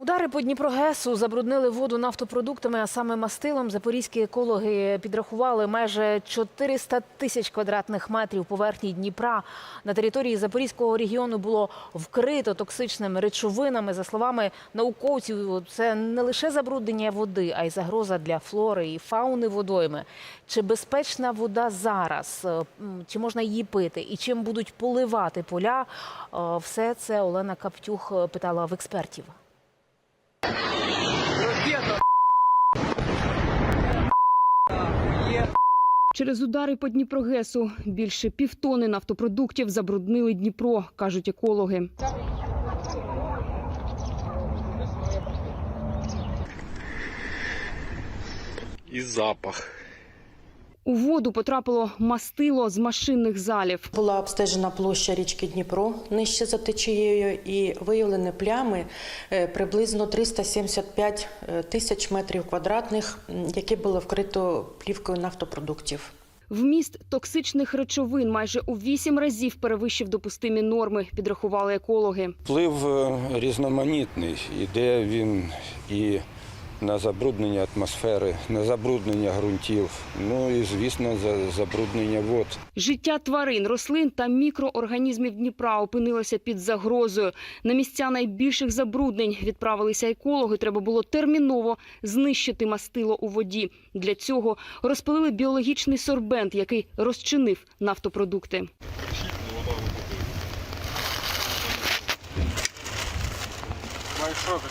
Удари по Дніпрогесу забруднили воду нафтопродуктами, а саме мастилом. Запорізькі екологи підрахували майже 400 тисяч квадратних метрів поверхні Дніпра. На території Запорізького регіону було вкрито токсичними речовинами. За словами науковців, це не лише забруднення води, а й загроза для флори і фауни водойми. Чи безпечна вода зараз? Е, Чи можна її пити? І чим будуть поливати поля? Е, Все це Олена Каптюх е, питала в експертів. Через удари по Дніпрогесу більше півтони нафтопродуктів забруднили Дніпро, кажуть екологи. і запах. У воду потрапило мастило з машинних залів. Була обстежена площа річки Дніпро нижче за течією і виявлені плями е, приблизно 375 тисяч метрів квадратних, які було вкрито плівкою нафтопродуктів. Вміст токсичних речовин майже у вісім разів перевищив допустимі норми, підрахували екологи. Вплив е, різноманітний. Іде він і на забруднення атмосфери, на забруднення ґрунтів, ну і, звісно, за забруднення вод. Життя тварин, рослин та мікроорганізмів Дніпра опинилося під загрозою. На місця найбільших забруднень відправилися екологи. Треба було терміново знищити мастило у воді. Для цього розпилили біологічний сорбент, який розчинив нафтопродукти.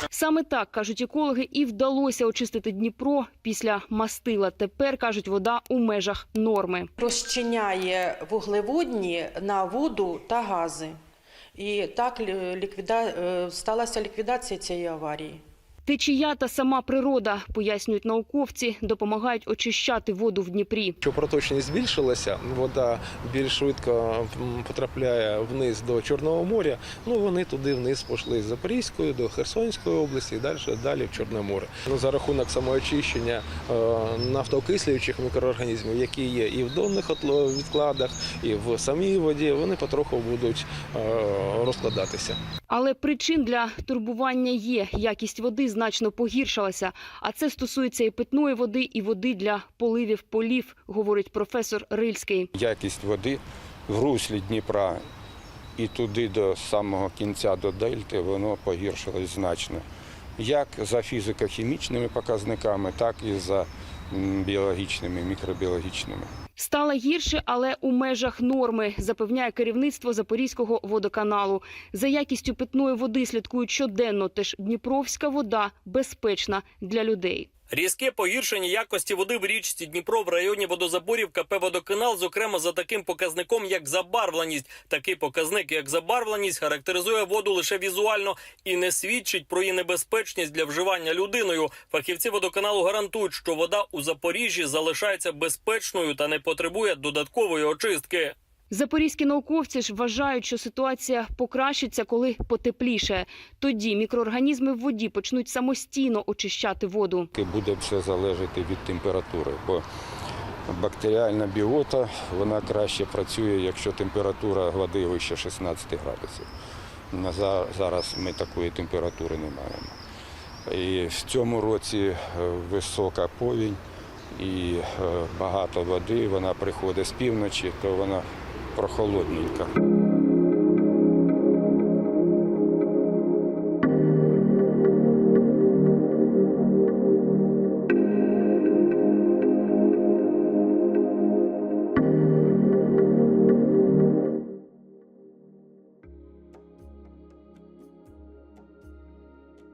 Саме так кажуть екологи, і вдалося очистити Дніпро після мастила. Тепер кажуть, вода у межах норми. Розчиняє вуглеводні на воду та гази. І так лі- ліквіда... е, сталася ліквідація цієї аварії. Течія та сама природа, пояснюють науковці, допомагають очищати воду в Дніпрі. Що проточність збільшилася, вода більш швидко потрапляє вниз до Чорного моря. Ну вони туди вниз пішли з Запорізької до Херсонської області і далі, далі в Чорне море. Ну, за рахунок самоочищення е, нафтоокислюючих мікроорганізмів, які є і в донних відкладах, і в самій воді, вони потроху будуть е, розкладатися. Але причин для турбування є. Якість води значно погіршилася. А це стосується і питної води, і води для поливів полів, говорить професор Рильський. Якість води в руслі Дніпра і туди до самого кінця до дельти воно погіршилось значно. Як за фізико-хімічними показниками, так і за біологічними, мікробіологічними. Стало гірше, але у межах норми, запевняє керівництво Запорізького водоканалу. За якістю питної води слідкують щоденно, теж Дніпровська вода безпечна для людей. Різке погіршення якості води в річці Дніпро в районі водозаборів КП «Водоканал», зокрема за таким показником, як забарвленість. Такий показник, як забарвленість, характеризує воду лише візуально і не свідчить про її небезпечність для вживання людиною. Фахівці водоканалу гарантують, що вода у Запоріжжі залишається безпечною та не потребує додаткової очистки. Запорізькі науковці ж вважають, що ситуація покращиться, коли потепліше. Тоді мікроорганізми в воді почнуть самостійно очищати воду. Буде все залежати від температури, бо бактеріальна біота вона краще працює, якщо температура води вище 16 градусів. Зараз ми такої температури не маємо. І в цьому році е, висока повінь і е, багато води, вона приходить з півночі, то вона прохолодненька.